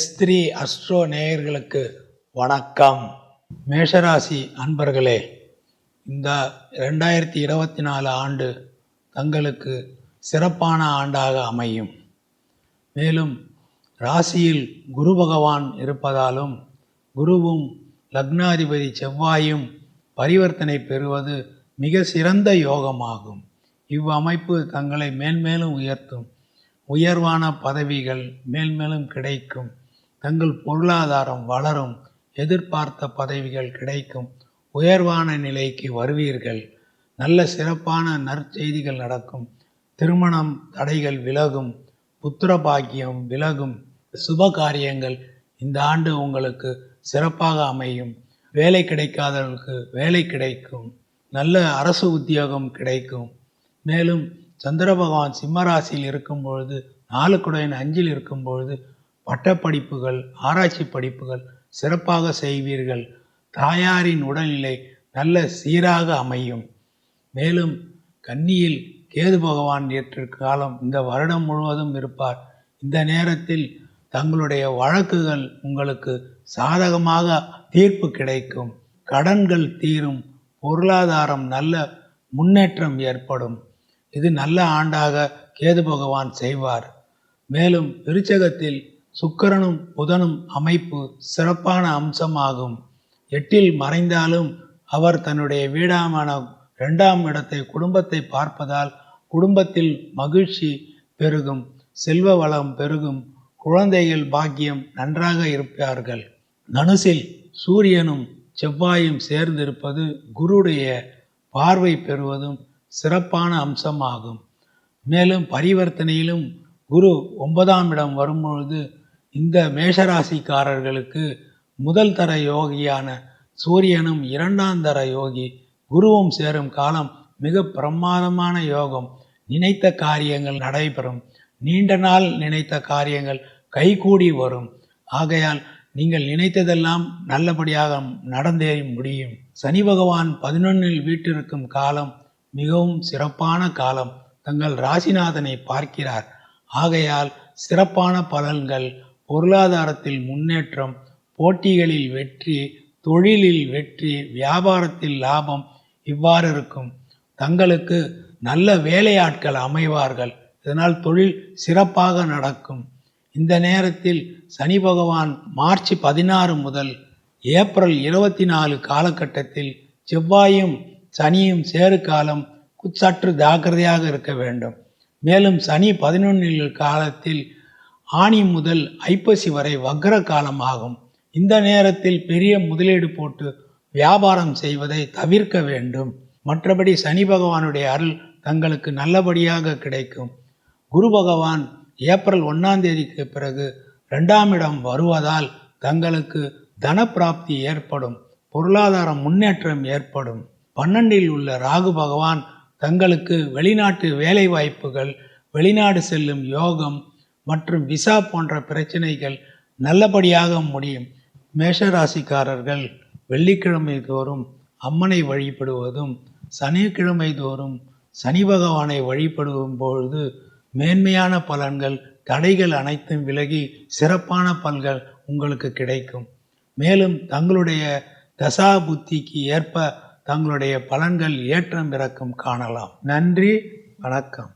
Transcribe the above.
Shastri astro நேயர்களுக்கு வணக்கம். மேஷராசி அன்பர்களே இந்த ரெண்டாயிரத்தி இருபத்தி நாலு ஆண்டு தங்களுக்கு சிறப்பான ஆண்டாக அமையும். மேலும் ராசியில் குரு பகவான் இருப்பதாலும் குருவும் லக்னாதிபதி செவ்வாயும் பரிவர்த்தனை பெறுவது மிக சிறந்த யோகமாகும். இவ்வமைப்பு தங்களை மேன்மேலும் உயர்த்தும். உயர்வான பதவிகள் மேல்மேலும் கிடைக்கும். தங்கள் பொருளாதாரம் வளரும் எதிர்பார்த்த பதவிகள் கிடைக்கும் உயர்வான நிலைக்கு வருவீர்கள். நல்ல சிறப்பான நற்செய்திகள் நடக்கும். திருமணம் தடைகள் விலகும் புத்திர பாக்கியம் விலகும் சுப காரியங்கள் இந்த ஆண்டு உங்களுக்கு சிறப்பாக அமையும். வேலை கிடைக்காதவர்களுக்கு வேலை கிடைக்கும். நல்ல அரசு உத்தியோகம் கிடைக்கும். மேலும் சந்திர பகவான் சிம்மராசியில் இருக்கும் பொழுது நாலுக்குடையன் அஞ்சில் இருக்கும் பொழுது பட்டப்படிப்புகள் ஆராய்ச்சி படிப்புகள் சிறப்பாக செய்வீர்கள். தாயாரின் உடல்நிலை நல்ல சீராக அமையும். மேலும் கன்னியில் கேது பகவான் ஏற்று காலம் இந்த வருடம் முழுவதும் இருப்பார். இந்த நேரத்தில் தங்களுடைய வழக்குகள் உங்களுக்கு சாதகமாக தீர்ப்பு கிடைக்கும். கடன்கள் தீரும். பொருளாதாரம் நல்ல முன்னேற்றம் ஏற்படும். இது நல்ல ஆண்டாக கேது பகவான் செய்வார். மேலும் விருச்சகத்தில் சுக்கரனும் புதனும் அமைப்பு சிறப்பான அம்சமாகும். எட்டில் மறைந்தாலும் அவர் தன்னுடைய வீடாமான இரண்டாம் இடத்தை குடும்பத்தை பார்ப்பதால் குடும்பத்தில் மகிழ்ச்சி பெருகும் செல்வ வளம் பெருகும் குழந்தைகள் பாக்கியம் நன்றாக இருப்பார்கள். தனுசில் சூரியனும் செவ்வாயும் சேர்ந்திருப்பது குருடைய பார்வை பெறுவதும் சிறப்பான அம்சமாகும். மேலும் பரிவர்த்தனையிலும் குரு ஒன்பதாம் இடம் வரும்பொழுது இந்த மேஷராசிக்காரர்களுக்கு முதல் தர யோகியான சூரியனும் இரண்டாம் தர யோகி குருவும் சேரும் காலம் மிக பிரமாதமான யோகம். நினைத்த காரியங்கள் நடைபெறும். நீண்ட நாள் நினைத்த காரியங்கள் கைகூடி வரும். ஆகையால் நீங்கள் நினைத்ததெல்லாம் நல்லபடியாக நடந்தே முடியும். சனி பகவான் பதினொன்னில் வீட்டிருக்கும் காலம் மிகவும் சிறப்பான காலம். தங்கள் ராசிநாதனை பார்க்கிறார். ஆகையால் சிறப்பான பலன்கள் பொருளாதாரத்தில் முன்னேற்றம் போட்டிகளில் வெற்றி தொழிலில் வெற்றி வியாபாரத்தில் லாபம் இவ்வாறு இருக்கும். தங்களுக்கு நல்ல வேலையாட்கள் அமைவார்கள். இதனால் தொழில் சிறப்பாக நடக்கும். இந்த நேரத்தில் சனி பகவான் மார்ச் பதினாறு முதல் ஏப்ரல் இருபத்தி நாலு காலகட்டத்தில் செவ்வாயும் சனியும் சேரு காலம் சற்று ஜாக்கிரதையாக இருக்க வேண்டும். மேலும் சனி பதினொன்றில் காலத்தில் ஆணி முதல் ஐப்பசி வரை வக்ர காலம் ஆகும் இந்த நேரத்தில் பெரிய முதலீடு போட்டு வியாபாரம் செய்வதை தவிர்க்க வேண்டும். மற்றபடி சனி பகவானுடைய அருள் தங்களுக்கு நல்லபடியாக கிடைக்கும். குரு பகவான் ஏப்ரல் ஒன்றாம் தேதிக்கு பிறகு ரெண்டாம் இடம் வருவதால் தங்களுக்கு தனப்பிராப்தி ஏற்படும். பொருளாதார முன்னேற்றம் ஏற்படும். பன்னெண்டில் உள்ள ராகு பகவான் தங்களுக்கு வெளிநாட்டு வேலை வாய்ப்புகள் வெளிநாடு செல்லும் யோகம் மற்றும் விசா போன்ற பிரச்சனைகள் நல்லபடியாக முடியும். மேஷராசிக்காரர்கள் வெள்ளிக்கிழமை தோறும் அம்மனை வழிபடுவதும் சனிக்கிழமை தோறும் சனி பகவானை வழிபடும் பொழுது மேன்மையான பலன்கள் தடைகள் அனைத்தும் விலகி சிறப்பான பலன்கள் உங்களுக்கு கிடைக்கும். மேலும் தங்களுடைய தசா புத்திக்கு ஏற்ப தங்களுடைய பலன்கள் ஏற்றம் இறக்கம் காணலாம். நன்றி வணக்கம்.